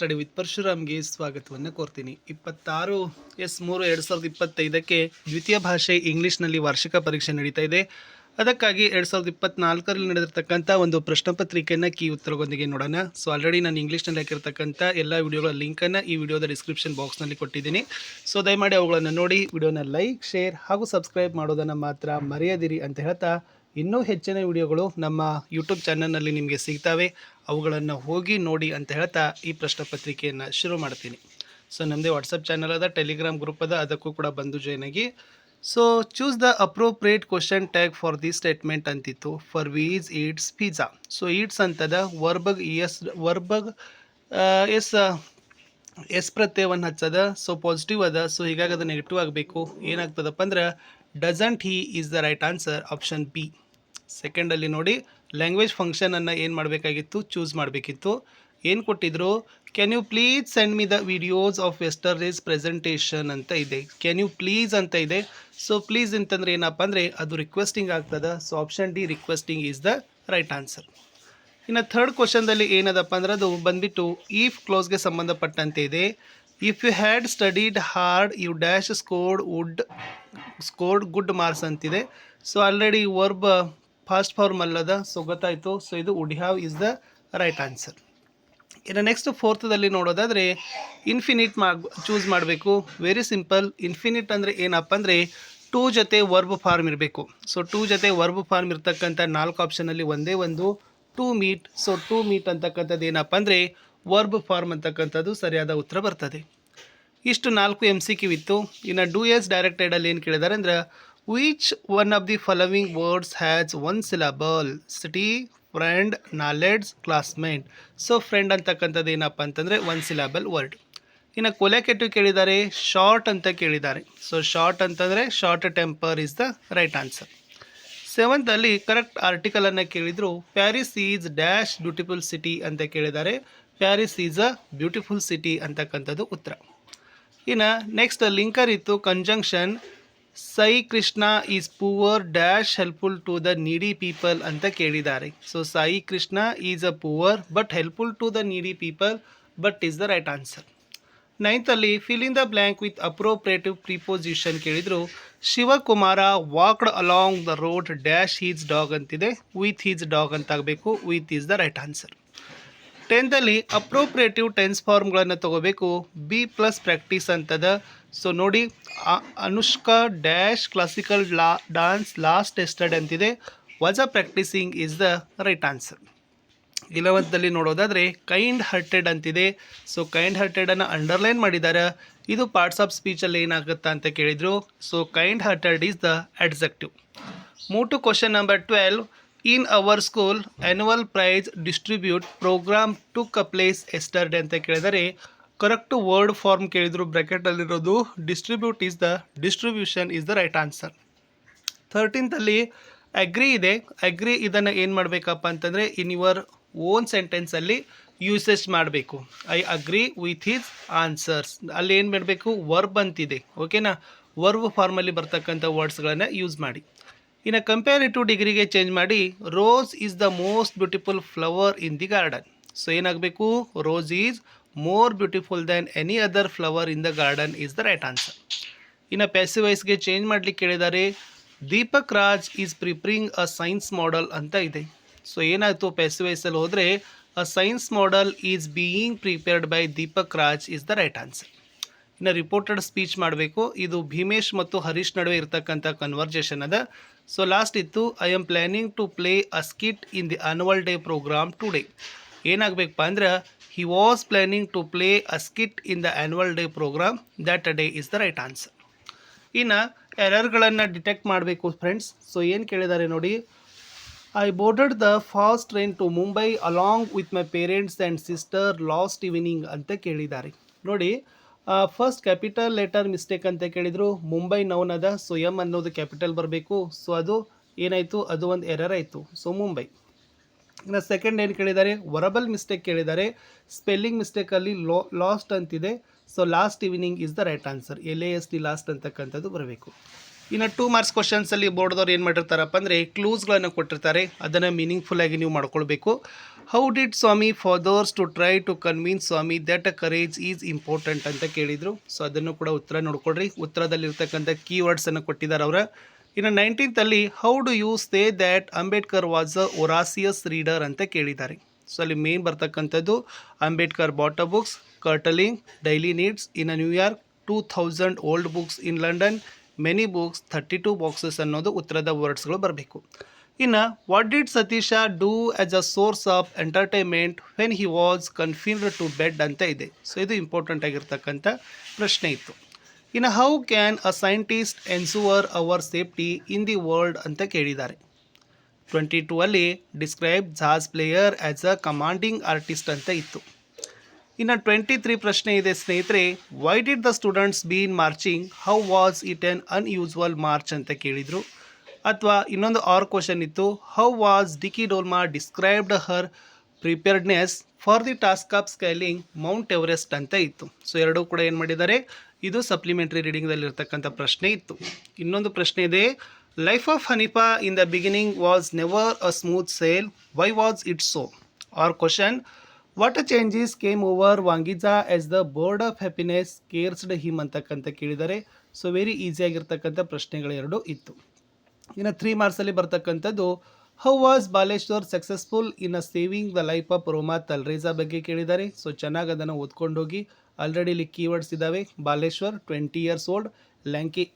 Study with ಪರಶುರಾಮ್ಗೆ ಸ್ವಾಗತವನ್ನು ಕೋರ್ತೀನಿ. ಇಪ್ಪತ್ತಾರು, ಎಸ್ ಮೂರು ಎರಡು ಸಾವಿರದ ಇಪ್ಪತ್ತೈದಕ್ಕೆ ದ್ವಿತೀಯ ಭಾಷೆ ಇಂಗ್ಲೀಷ್ನಲ್ಲಿ ವಾರ್ಷಿಕ ಪರೀಕ್ಷೆ ನಡೀತಾ ಇದೆ. ಅದಕ್ಕಾಗಿ ಎರಡು ಸಾವಿರದ ಇಪ್ಪತ್ನಾಲ್ಕರಲ್ಲಿ ನಡೆದಿರ್ತಕ್ಕಂಥ ಒಂದು ಪ್ರಶ್ನೆ ಪತ್ರಿಕೆಯನ್ನು ಕೀ ಉತ್ತರಗೊಂದಿಗೆ ನೋಡೋಣ. ಸೊ ಆಲ್ರೆಡಿ ನಾನು ಇಂಗ್ಲೀಷ್ನಲ್ಲಿ ಹಾಕಿರ್ತಕ್ಕಂಥ ಎಲ್ಲ ವಿಡಿಯೋಗಳ ಲಿಂಕನ್ನು ಈ ವಿಡಿಯೋದ ಡಿಸ್ಕ್ರಿಪ್ಷನ್ ಬಾಕ್ಸ್ನಲ್ಲಿ ಕೊಟ್ಟಿದ್ದೀನಿ. ಸೊ ದಯಮಾಡಿ ಅವುಗಳನ್ನು ನೋಡಿ, ವಿಡಿಯೋನ ಲೈಕ್ ಶೇರ್ ಹಾಗೂ ಸಬ್ಸ್ಕ್ರೈಬ್ ಮಾಡೋದನ್ನು ಮಾತ್ರ ಮರೆಯದಿರಿ ಅಂತ ಹೇಳ್ತಾ ಇನ್ನೂ ಹೆಚ್ಚಿನ ವಿಡಿಯೋಗಳು ನಮ್ಮ ಯೂಟ್ಯೂಬ್ ಚಾನಲ್ನಲ್ಲಿ ನಿಮಗೆ ಸಿಗ್ತಾವೆ. ಅವುಗಳನ್ನು ಹೋಗಿ ನೋಡಿ ಅಂತ ಹೇಳ್ತಾ ಈ ಪ್ರಶ್ನೆ ಪತ್ರಿಕೆಯನ್ನು ಶುರು ಮಾಡ್ತೀನಿ. ಸೊ ನಮ್ಮದೇ ವಾಟ್ಸಪ್ ಚಾನಲ್ ಅದ ಟೆಲಿಗ್ರಾಮ್ ಗ್ರೂಪ್ ಅದ, ಅದಕ್ಕೂ ಕೂಡ ಬಂದು ಜಾಯ್ನ್ ಆಗಿ. So choose the appropriate question tag for the statement ಅಂತಿತ್ತು. ಫಾರ್ ವೀಸ್ ಈಟ್ಸ್ ಪಿಜ್ಜಾ ಸೊ ಈಟ್ಸ್ ಅಂತದ ವರ್ಬಗ್ ಎಸ್ ವರ್ಬಗ್ ಎಸ್ ಎಸ್ ಪ್ರತ್ಯಯವನ್ನು ಹಚ್ಚದ. ಸೊ ಪಾಸಿಟಿವ್ ಅದ. ಸೊ ಹೀಗಾಗಿ ಅದು ನೆಗೆಟಿವ್ ಆಗಬೇಕು. ಏನಾಗ್ತದಪ್ಪ ಅಂದ್ರೆ doesn't he is the right answer option B ಸೆಕೆಂಡಲ್ಲಿ ನೋಡಿ ಲ್ಯಾಂಗ್ವೇಜ್ ಫಂಕ್ಷನನ್ನು ಏನು ಮಾಡಬೇಕಾಗಿತ್ತು? ಚೂಸ್ ಮಾಡಬೇಕಿತ್ತು. ಏನು ಕೊಟ್ಟಿದ್ರು? Can you please send me the videos of western races presentation ಅಂತ ಇದೆ. ಕ್ಯಾನ್ ಯು ಪ್ಲೀಸ್ ಅಂತ ಇದೆ. ಸೊ ಪ್ಲೀಸ್ ಅಂತಂದರೆ ಏನಪ್ಪ ಅಂದರೆ, ಅದು ರಿಕ್ವೆಸ್ಟಿಂಗ್ ಆಗ್ತದ. So option D requesting is the right answer ಇನ್ನು ಥರ್ಡ್ ಕ್ವಶನ್ದಲ್ಲಿ ಏನದಪ್ಪ ಅಂದ್ರೆ, ಅದು ಬಂದ್ಬಿಟ್ಟು ಈಫ್ ಕ್ಲೋಸ್ಗೆ ಸಂಬಂಧಪಟ್ಟಂತೆ ಇದೆ. If you had studied hard you dash scored would scored good marks ಅಂತಿದೆ. So already verb past form ಅಲ್ಲದ ಸೊ ಗೊತ್ತಾಯಿತು. ಸೊ ಇದು would have is the right answer ಇನ್ನು ನೆಕ್ಸ್ಟ್ ಫೋರ್ತದಲ್ಲಿ ನೋಡೋದಾದರೆ ಇನ್ಫಿನಿಟ್ ಮಾ ಚೂಸ್ ಮಾಡಬೇಕು. ವೆರಿ ಸಿಂಪಲ್ ಇನ್ಫಿನಿಟ್ ಅಂದರೆ ಏನಪ್ಪ ಅಂದರೆ ಟೂ ಜೊತೆ ವರ್ಬ್ ಫಾರ್ಮ್ ಇರಬೇಕು. ಸೊ ಟೂ ಜೊತೆ ವರ್ಬ್ ಫಾರ್ಮ್ ಇರ್ತಕ್ಕಂಥ ನಾಲ್ಕು ಆಪ್ಷನಲ್ಲಿ ಒಂದೇ ಒಂದು to meet so to meet ಅಂತಕ್ಕಂಥದ್ದು ಏನಪ್ಪ ಅಂದರೆ ವರ್ಬ್ ಫಾರ್ಮ್ ಅಂತಕ್ಕಂಥದ್ದು ಸರಿಯಾದ ಉತ್ತರ ಬರ್ತದೆ. ಇಷ್ಟು ನಾಲ್ಕು ಎಂ ಸಿ ಕ್ಯೂ ಇತ್ತು. ಇನ್ನು ಡೂ ಎಸ್ ಡೈರೆಕ್ಟೆಡಲ್ಲಿ ಏನು ಕೇಳಿದ್ದಾರೆ ಅಂದರೆ which one of the following words has one syllable city friend knowledge classmate so friend ಅಂತಕ್ಕಂಥದ್ದು ಏನಪ್ಪ ಅಂತಂದರೆ ಒನ್ ಸಿಲಾಬಲ್ ವರ್ಡ್ ಇನ್ನು ಕೊಲೆಕೆಟಿವ್ ಕೇಳಿದ್ದಾರೆ ಶಾರ್ಟ್ ಅಂತ ಕೇಳಿದ್ದಾರೆ ಸೊ ಶಾರ್ಟ್ ಅಂತಂದರೆ short temper is the right answer ಸೆವೆಂತಲ್ಲಿ correct ಆರ್ಟಿಕಲನ್ನು ಕೇಳಿದರು Paris is dash beautiful city ಅಂತ ಕೇಳಿದ್ದಾರೆ Paris is a beautiful city ಅಂತಕ್ಕಂಥದ್ದು ಉತ್ತರ. ಇನ್ನು ನೆಕ್ಸ್ಟ್ ಲಿಂಕರ್ ಇತ್ತು conjunction Sai Krishna is poor, dash helpful to the needy people ಅಂತ ಕೇಳಿದ್ದಾರೆ. So Sai Krishna is a poor, but helpful to the needy people, but is the right answer. ನೈನ್ತಲ್ಲಿ fill in the blank with appropriative preposition ಕೇಳಿದರು. Shivakumara walked along the road, dash his dog ಅಂತಿದೆ with his dog ಅಂತ ಆಗಬೇಕು with is the right answer. ಟೆಂತಲ್ಲಿ appropriative tense ಫಾರ್ಮ್ಗಳನ್ನು ತಗೋಬೇಕು. B plus practice ಅಂತದ. So ನೋಡಿ Anushka dash classical la, dance last tested ಅಂತಿದೆ. A practising is the right answer ಇಲೆವೆಂತ್ದಲ್ಲಿ ನೋಡೋದಾದರೆ kind hearted ಅಂತಿದೆ. ಸೊ ಕೈಂಡ್ ಹರ್ಟೆಡನ್ನು ಅಂಡರ್ಲೈನ್ ಮಾಡಿದ್ದಾರೆ ಇದು ಪಾರ್ಟ್ಸ್ ಆಫ್ ಸ್ಪೀಚಲ್ಲಿ ಏನಾಗುತ್ತಾ ಅಂತ ಕೇಳಿದರು. So kind hearted is the adjective ಮೂಟು question number twelve in our school annual prize distribute programme took a place yesterday ಅಂತ ಕೇಳಿದರೆ ಕರೆಕ್ಟ್ ವರ್ಡ್ ಫಾರ್ಮ್ ಕೇಳಿದ್ರು ಬ್ರ್ಯಾಕೆಟಲ್ಲಿರೋದು distribute is the distribution is the right answer ಥರ್ಟೀನ್ತಲ್ಲಿ agree ಇದೆ. Agree ಇದನ್ನು ಏನು ಮಾಡಬೇಕಪ್ಪ ಅಂತಂದರೆ in your own ಸೆಂಟೆನ್ಸಲ್ಲಿ usage ಮಾಡಬೇಕು. I agree with his answers ಅಲ್ಲಿ ಏನು ಮಾಡಬೇಕು? ವರ್ಬ್ ಅಂತಿದೆ. ಓಕೆನಾ ವರ್ಬ್ ಫಾರ್ಮಲ್ಲಿ ಬರ್ತಕ್ಕಂಥ ವರ್ಡ್ಸ್ಗಳನ್ನು ಯೂಸ್ ಮಾಡಿ. ಇನ್ನು ಕಂಪ್ಯಾರಿಟಿವ್ ಡಿಗ್ರಿಗೆ ಚೇಂಜ್ ಮಾಡಿ rose is the most beautiful flower in the garden so ಏನಾಗಬೇಕು? Rose is more beautiful than any other flower in the garden is the right answer ಇನ್ನು ಪ್ಯಾಸಿವೈಸ್ಗೆ ಚೇಂಜ್ ಮಾಡಲಿಕ್ಕೆ ಕೇಳಿದ್ದಾರೆ Deepak Raj is preparing a science model ಅಂತ ಇದೆ. So ಏನಾಯಿತು? ಪ್ಯಾಸಿವೈಸಲ್ಲಿ ಹೋದರೆ a science model is being prepared by Deepak Raj is the right answer ಇನ್ನು ರಿಪೋರ್ಟೆಡ್ ಸ್ಪೀಚ್ ಮಾಡಬೇಕು. ಇದು ಭೀಮೇಶ್ ಮತ್ತು ಹರೀಶ್ ನಡುವೆ ಇರತಕ್ಕಂಥ ಕನ್ವರ್ಜೇಷನ್ ಅದ. ಸೊ ಲಾಸ್ಟ್ ಇತ್ತು I am planning to play a skit in the annual day programme today ಏನಾಗಬೇಕಪ್ಪ ಅಂದ್ರೆ he was planning to play a skit in the annual day programme that a day is the right answer ಇನ್ನು ಎರರ್ಗಳನ್ನು detect ಮಾಡಬೇಕು friends so ಏನು ಕೇಳಿದ್ದಾರೆ ನೋಡಿ. I boarded the fast train to Mumbai along with my parents and sister last evening ಅಂತ ಕೇಳಿದ್ದಾರೆ ನೋಡಿ first capital letter mistake ಅಂತ ಕೇಳಿದರು. ಮುಂಬೈ ನೌನ್ ಅದ ಸೊ ಎಂ ಅನ್ನೋದು ಕ್ಯಾಪಿಟಲ್ ಬರಬೇಕು. ಸೊ ಅದು ಏನಾಯಿತು? ಅದು ಒಂದು ಎರರ್ ಆಯಿತು. ಸೊ ಮುಂಬೈ. ಇನ್ನು ಸೆಕೆಂಡ್ ಏನು ಕೇಳಿದ್ದಾರೆ ವರಬಲ್ ಮಿಸ್ಟೇಕ್ ಕೇಳಿದ್ದಾರೆ ಸ್ಪೆಲ್ಲಿಂಗ್ ಮಿಸ್ಟೇಕಲ್ಲಿ ಲೋ ಲಾಸ್ಟ್ ಅಂತಿದೆ. So last evening is the right answer L A S T last ಅಂತಕ್ಕಂಥದ್ದು ಬರಬೇಕು. ಇನ್ನು ಟೂ ಮಾರ್ಕ್ಸ್ ಕ್ವಶನ್ಸಲ್ಲಿ ಬೋರ್ಡ್ದವ್ರು ಏನು ಮಾಡಿರ್ತಾರಪ್ಪ ಅಂದರೆ ಕ್ಲೂಸ್ಗಳನ್ನು ಕೊಟ್ಟಿರ್ತಾರೆ. ಅದನ್ನು ಮೀನಿಂಗ್ಫುಲ್ ಆಗಿ ನೀವು ಮಾಡ್ಕೊಳ್ಬೇಕು. How did Swami father's to try to convince Swami that courage is important ಅಂತ ಕೇಳಿದರು. ಸೊ ಅದನ್ನು ಕೂಡ ಉತ್ತರ ನೋಡ್ಕೊಳ್ರಿ. ಉತ್ತರದಲ್ಲಿರ್ತಕ್ಕಂಥ ಕೀವರ್ಡ್ಸನ್ನು ಕೊಟ್ಟಿದ್ದಾರೆ ಅವರ. ಇನ್ನು ನೈನ್ಟೀನ್ತಲ್ಲಿ how do you say that Ambedkar was a voracious reader ಅಂತ ಕೇಳಿದ್ದಾರೆ. ಸೊ ಅಲ್ಲಿ ಮೇನ್ ಬರ್ತಕ್ಕಂಥದ್ದು Ambedkar bought books curtailing daily needs in a New York two thousand old books in London many books thirty two boxes ಅನ್ನೋದು ಉತ್ತರದ ವರ್ಡ್ಸ್ಗಳು ಬರಬೇಕು. ಇನ್ನು what did Satisha do as a source of entertainment when he was confined to bed ಅಂತ ಇದೆ. So ಇದು important ಆಗಿರ್ತಕ್ಕಂಥ ಪ್ರಶ್ನೆ ಇತ್ತು. ಇನ್ನು how can a scientist ensure our safety in the world ಅಂತ ಕೇಳಿದ್ದಾರೆ. ಟ್ವೆಂಟಿ ಟೂ ಅಲ್ಲಿ describe jazz player as a commanding artist ಅಂತ ಇತ್ತು. ಇನ್ನು ಟ್ವೆಂಟಿ ತ್ರೀ ಪ್ರಶ್ನೆ ಇದೆ, ಸ್ನೇಹಿತರೆ. Why did the students been marching how was it an unusual march ಅಂತ ಕೇಳಿದರು. ಅಥವಾ ಇನ್ನೊಂದು ಆರ್ ಕ್ವಶನ್ ಇತ್ತು. How was Dicky Dolma described her preparedness for the task of scaling Mount Everest ಅಂತ ಇತ್ತು. ಸೊ ಎರಡೂ ಕೂಡ ಏನು ಮಾಡಿದ್ದಾರೆ? ಇದು ಸಪ್ಲಿಮೆಂಟ್ರಿ ರೀಡಿಂಗ್ದಲ್ಲಿರ್ತಕ್ಕಂಥ ಪ್ರಶ್ನೆ ಇತ್ತು. ಇನ್ನೊಂದು ಪ್ರಶ್ನೆ ಇದೆ. Life of Hanifa in the beginning was never a smooth sail why was it so or question what a changes came over Vangiza as the bird of happiness caressed him ಅಂತಕ್ಕಂಥ ಕೇಳಿದರೆ? So very ಈಸಿಯಾಗಿರ್ತಕ್ಕಂಥ ಪ್ರಶ್ನೆಗಳೆರಡು ಇತ್ತು. ಇನ್ನು three ಮಾರ್ಕ್ಸಲ್ಲಿ ಬರ್ತಕ್ಕಂಥದ್ದು how was Baleshwar successful in a saving the life of Roma Talreja ಬಗ್ಗೆ ಕೇಳಿದ್ದಾರೆ so ಚೆನ್ನಾಗಿ ಅದನ್ನು ಓದ್ಕೊಂಡು ಹೋಗಿ ಆಲ್ರೆಡಿ ಇಲ್ಲಿ ಕೀವರ್ಡ್ಸ್ ಇದ್ದಾವೆ Baleshwar twenty years old lanky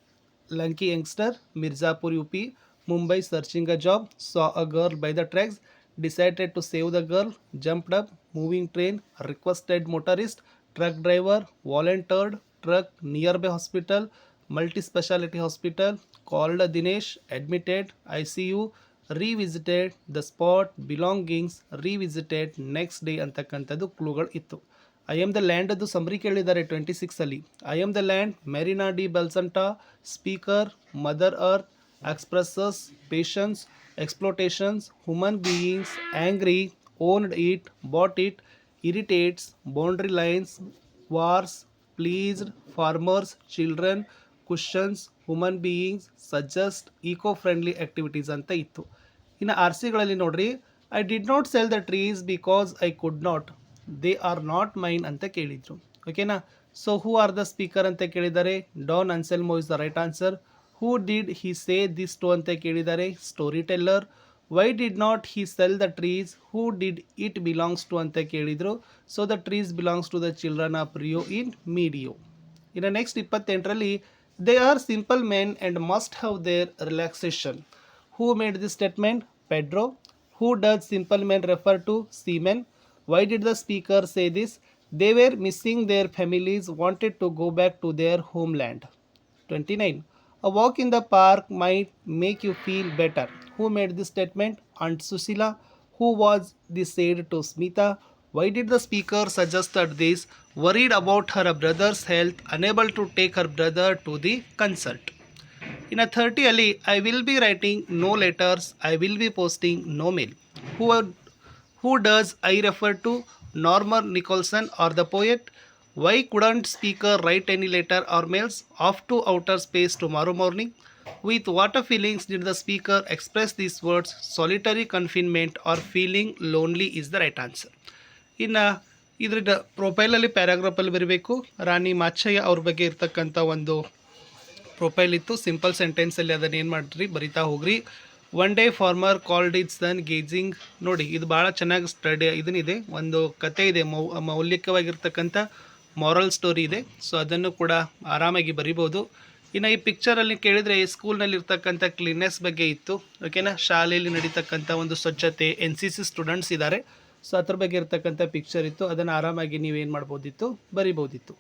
lanky youngster Mirzapur U P Mumbai searching a job saw a girl by the tracks decided to save the girl jumped up, moving train, requested motorist, truck driver, volunteered, truck nearby hospital, multi-speciality hospital, called Dinesh, admitted, ICU, revisited the spot, belongings, revisited next day ಅಂತಕ್ಕಂಥದ್ದು ಕ್ಲೂಗಳು ಇತ್ತು I am the land ಅದು summary ಕೇಳಿದ್ದಾರೆ twenty ಸಿಕ್ಸಲ್ಲಿ I am the land Merina de Belsanta speaker mother earth expresses patience, exploitations, human beings, angry, owned it, bought it, irritates, boundary lines, wars, pleased, farmers, children, cushions, human beings, suggest, eco-friendly activities ಅಂತ ಇತ್ತು ಇನ್ನು R ಸಿಗಳಲ್ಲಿ ನೋಡ್ರಿ I did not sell the trees because I could not they are not mine ಅಂತ ಕೇಳಿದ್ರು ಓಕೆನಾ so who are the speaker ಅಂತ ಕೇಳಿದ್ದಾರೆ Don Anselmo is the right answer who did he say this to ಅಂತ ಕೇಳಿದ್ದಾರೆ storyteller why did not he sell the trees who did it belongs to ಅಂತ ಕೇಳಿದರು. So the trees belongs to the children of Rio en Medio ಇನ್ನು next ಇಪ್ಪತ್ತೆಂಟರಲ್ಲಿ they are simple men and must have their relaxation who made this statement Pedro who does simple men refer to seamen why did the speaker say this they were missing their families wanted to go back to their homeland twenty nine A walk in the park might make you feel better. Who made this statement? Aunt Susila. Who was this said to Smita? Why did the speaker suggested this? Worried about her brother's health, unable to take her brother to the consult. In a 30 Ali, I will be writing no letters, I will be posting no mail. Who, who does I refer to? Norman Nicholson or the poet? Why couldn't speaker write any letter or mails off to outer space tomorrow morning? With what feelings did the speaker express these words? Solitary confinement or feeling lonely is the right answer. ಇನ್ನು ಇದ್ರ ಪ್ರೊಫೈಲಲ್ಲಿ ಪ್ಯಾರಾಗ್ರಾಫಲ್ಲಿ ಬರಬೇಕು ರಾಣಿ ಮಾಚಯ್ಯ ಅವ್ರ ಬಗ್ಗೆ ಇರ್ತಕ್ಕಂಥ ಒಂದು profile ಇತ್ತು simple ಸೆಂಟೆನ್ಸಲ್ಲಿ ಅದನ್ನು ಏನು ಮಾಡಿರಿ ಬರಿತಾ ಹೋಗ್ರಿ one day farmer called its then gazing ನೋಡಿ ಇದು ಭಾಳ ಚೆನ್ನಾಗಿ ಸ್ಟಡಿ ಇದನ್ನಿದೆ ಒಂದು ಕತೆ ಇದೆ ಮೌ ಮೌಲಿಕವಾಗಿರ್ತಕ್ಕಂಥ ಮಾರಲ್ ಸ್ಟೋರಿ ಇದೆ. ಸೊ ಅದನ್ನು ಕೂಡ ಆರಾಮಾಗಿ ಬರಿಬೋದು ಇನ್ನು ಈ ಪಿಕ್ಚರಲ್ಲಿ ಕೇಳಿದರೆ ಸ್ಕೂಲ್ನಲ್ಲಿ ಇರ್ತಕ್ಕಂಥ ಕ್ಲೀನ್ನೆಸ್ ಬಗ್ಗೆ ಇತ್ತು. ಓಕೆನಾ ಶಾಲೆಯಲ್ಲಿ ನಡೀತಕ್ಕಂಥ ಒಂದು ಸ್ವಚ್ಛತೆ ಎನ್ ಸಿ ಸಿ ಸ್ಟೂಡೆಂಟ್ಸ್ ಇದ್ದಾರೆ. ಸೊ ಅದ್ರ ಬಗ್ಗೆ ಇರ್ತಕ್ಕಂಥ ಪಿಕ್ಚರ್ ಇತ್ತು. ಅದನ್ನು ಆರಾಮಾಗಿ ನೀವೇನು ಮಾಡ್ಬೋದಿತ್ತು? ಬರಿಬೋದಿತ್ತು.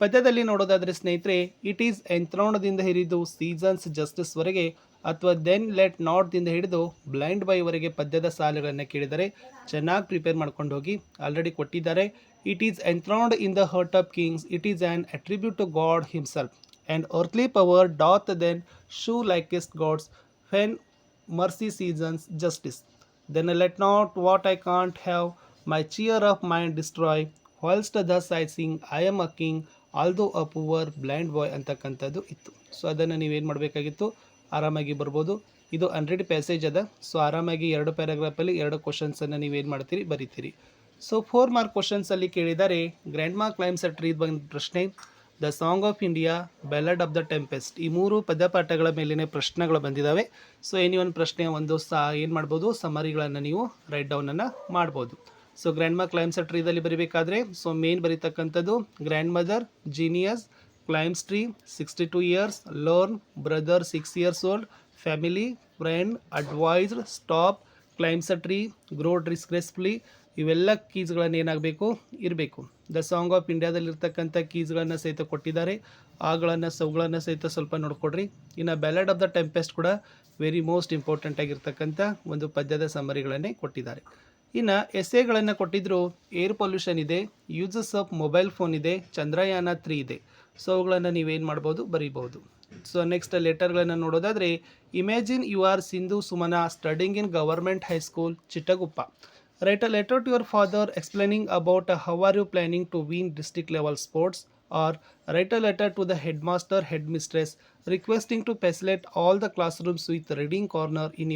ಪದ್ಯದಲ್ಲಿ ನೋಡೋದಾದರೆ ಸ್ನೇಹಿತರೆ ಇಟ್ ಈಸ್ ಎಂತ್ರೋಣದಿಂದ ಹಿರಿದು ಸೀಸನ್ಸ್ ಜಸ್ಟಿಸ್ವರೆಗೆ ಅಥವಾ ದೆನ್ ಲೆಟ್ ನಾಟ್ದಿಂದ ಹಿಡಿದು ಬ್ಲೈಂಡ್ ಬೈವರೆಗೆ ಪದ್ಯದ ಸಾಲುಗಳನ್ನು ಕೇಳಿದರೆ ಚೆನ್ನಾಗಿ ಪ್ರಿಪೇರ್ ಮಾಡ್ಕೊಂಡು ಹೋಗಿ ಆಲ್ರೆಡಿ ಕೊಟ್ಟಿದ್ದಾರೆ. It is enthroned in the heart of kings it is an attribute to God himself and earthly power doth then show likest God's when mercy seasons justice. Then let not what I can't have my cheer of mind destroy. Whilst I sing, I am a king, although a poor blind boy ಅಂತಕ್ಕಂಥದ್ದು ಇತ್ತು. So ಅದನ್ನು ನೀವೇನು ಮಾಡಬೇಕಾಗಿತ್ತು? ಆರಾಮಾಗಿ ಬರ್ಬೋದು. ಇದು hundred passage ಅದ. So ಆರಾಮಾಗಿ ಎರಡು ಪ್ಯಾರಾಗ್ರಾಫಲ್ಲಿ ಎರಡು ಕ್ವಶನ್ಸನ್ನು ನೀವೇನು ಮಾಡ್ತೀರಿ? ಬರಿತೀರಿ. ಸೊ ಫೋರ್ ಮಾರ್ಕ್ ಕ್ವಶನ್ಸಲ್ಲಿ ಕೇಳಿದರೆ grandma climbs a tree ಬಂದ ಪ್ರಶ್ನೆ. The song of India ballad of the tempest ಈ ಮೂರು ಪದಪಾಠಗಳ ಮೇಲಿನ ಪ್ರಶ್ನೆಗಳು ಬಂದಿದ್ದಾವೆ ಸೊ ಎನಿ ಒಂದು ಪ್ರಶ್ನೆ, ಒಂದು ಸಾ, ಏನು ಮಾಡ್ಬೋದು? ಸಮರಿಗಳನ್ನು ನೀವು ರೈಟ್ ಡೌನನ್ನು ಮಾಡ್ಬೋದು. ಸೊ ಗ್ರ್ಯಾಂಡ್ ಮಾ ಕ್ಲೈಮ್ಸ್ ಟ್ರೀದಲ್ಲಿ ಬರೀಬೇಕಾದ್ರೆ so main ಬರೀತಕ್ಕಂಥದ್ದು grandmother genius tree sixty two years lone brother six years old family friend advised stop climbs a tree grow disgracefully ಇವೆಲ್ಲ ಕೀಸ್ಗಳನ್ನು ಏನಾಗಬೇಕು? ಇರಬೇಕು. ದ ಸಾಂಗ್ ಆಫ್ ಇಂಡಿಯಾದಲ್ಲಿರ್ತಕ್ಕಂಥ ಕೀಸ್ಗಳನ್ನು ಸಹಿತ ಕೊಟ್ಟಿದ್ದಾರೆ. ಆಗಳನ್ನು ಸವುಗಳನ್ನು ಸಹಿತ ಸ್ವಲ್ಪ ನೋಡ್ಕೊಡ್ರಿ. ಇನ್ನು ಬ್ಯಾಲೆಡ್ ಆಫ್ ದ ಟೆಂಪೆಸ್ಟ್ ಕೂಡ ವೆರಿ ಮೋಸ್ಟ್ ಇಂಪಾರ್ಟೆಂಟ್ ಆಗಿರ್ತಕ್ಕಂಥ ಒಂದು ಪದ್ಯದ ಸಮರಿಗಳನ್ನೇ ಕೊಟ್ಟಿದ್ದಾರೆ. ಇನ್ನು ಎಸ್ಎಗಳನ್ನು ಕೊಟ್ಟಿದ್ರು ಏರ್ ಪೊಲ್ಯೂಷನ್ ಇದೆ ಯೂಸಸ್ ಆಫ್ ಮೊಬೈಲ್ ಫೋನ್ ಇದೆ, ಚಂದ್ರಯಾನ ತ್ರೀ ಇದೆ. ಸೊ ಅವುಗಳನ್ನು ನೀವೇನು ಮಾಡ್ಬೋದು? ಬರೀಬೋದು ಸೊ ನೆಕ್ಸ್ಟ್ ಲೆಟರ್ಗಳನ್ನು ನೋಡೋದಾದರೆ imagine you are Sindhu Sumana studying in government high school Chittaguppa write a letter to your father explaining about how are you planning to win district level sports or write a letter to the headmaster headmistress requesting to facilitate all the classrooms with reading corner in